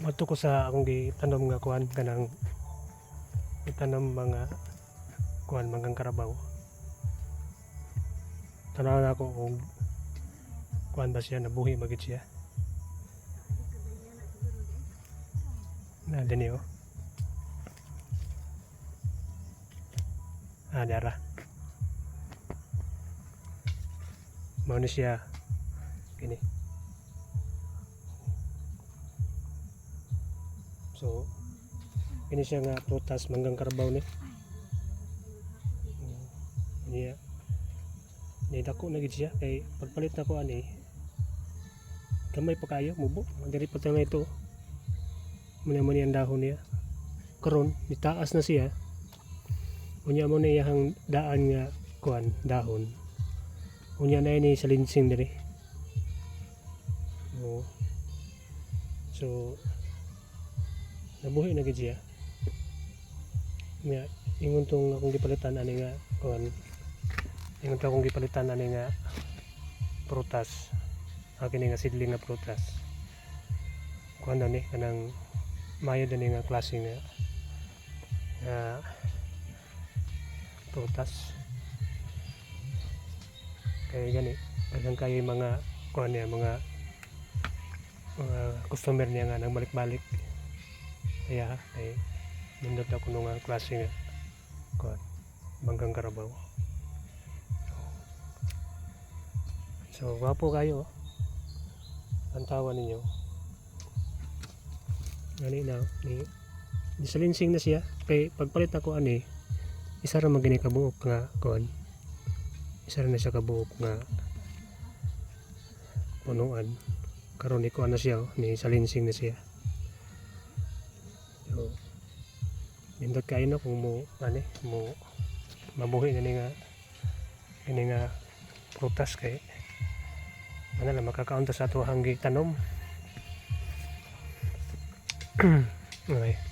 Mato ko sa akong gitanom nga kuan kanang gitanom mga kuan manggang karabaw. Tanaw na ako kung kuan ba siya nabuhi magit siya. Na dini oh. Ah, dara. Mao siya. Kini. So, ini siya nga prutas manggang karabaw ni. Niya. Ni dako na gid siya kay pagpalit na ko ani. Gamay pa kayo mubo. Diri pa tayo ito. Muna mo ang dahon niya. Karon, nitaas na siya. Unya mo na iyang daan nga kuan dahon. Unya na ini sa linsing diri. Oo. So, nabuhi na gid siya. Nga, ingon tong akong gipalitan ani nga kuan. Ingon tong akong gipalitan ani nga prutas. Akin nga sidling nga prutas. Kuan na ni kanang mayo din nga klase nga nga prutas. Kaya gani, daghang kayo yung mga kuan niya, mga mga customer niya nga nang balik-balik. Kaya ay nindot ako nung nga klase nga kuan manggang karabaw. So, wapo kayo. Ang tawa ninyo. Gani na, ni di sa linsing na siya. Kay pagpalit ako ani, isa ra man gini kabuok nga kuan. Isa ra na siya kabuok nga punuan. Karon ni kuan na siya, oh, ni sa linsing na siya. Nindot kayo na kung mo, ani, mo, mabuhi gani nga, gani nga prutas kay, ano lang, makakaunta sa ito hanggi tanom. okay.